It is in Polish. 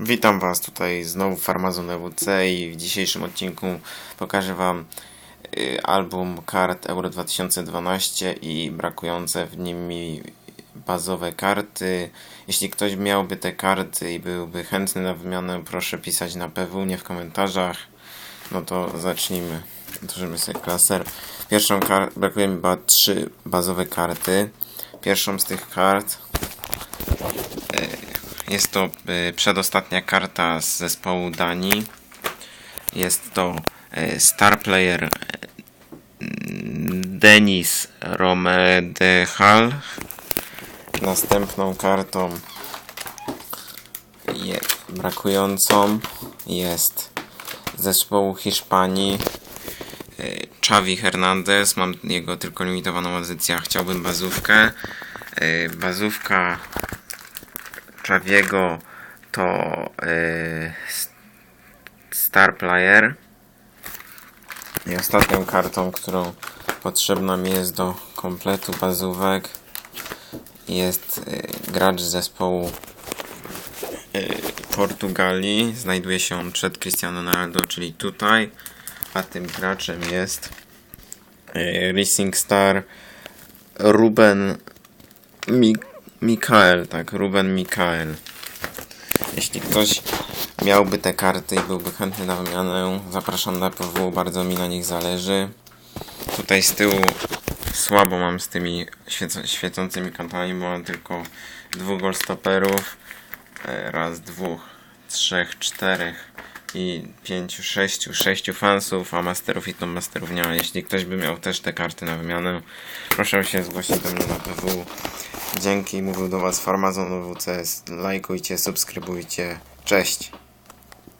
Witam Was tutaj znowu w Farmazon EWC i w dzisiejszym odcinku pokażę Wam y, album kart Euro 2012 i brakujące w nim bazowe karty. Jeśli ktoś miałby te karty i byłby chętny na wymianę, proszę pisać na PW, nie w komentarzach. No to zacznijmy. Otworzymy sobie klaser. Pierwszą kar- brakuje mi chyba trzy bazowe karty. Pierwszą z tych kart jest to y, przedostatnia karta z zespołu Danii. Jest to y, star player y, Denis Romedehal. Następną kartą je, brakującą jest zespołu Hiszpanii Xavi Hernandez. Mam jego tylko limitowaną edycję, chciałbym bazówkę. Bazówka Czawiego to yy, Star Player. I ostatnią kartą, którą potrzebna mi jest do kompletu bazówek jest yy, gracz zespołu yy, Portugalii. Znajduje się on przed Cristiano Ronaldo, czyli tutaj. A tym graczem jest yy, Racing Star Ruben Mik Mikael, tak, Ruben Mikael. Jeśli ktoś miałby te karty i byłby chętny na wymianę, zapraszam na PW, bardzo mi na nich zależy. Tutaj z tyłu słabo mam z tymi świecą, świecącymi kantami, bo mam tylko dwóch golstoperów. E, Raz, dwóch, trzech, czterech i pięciu, sześciu, sześciu fansów, a masterów i to masterów nie ma. Jeśli ktoś by miał też te karty na wymianę, proszę się zgłosić do mnie na PW. Dzięki, mówił do Was Farmazon WCS. Lajkujcie, subskrybujcie. Cześć!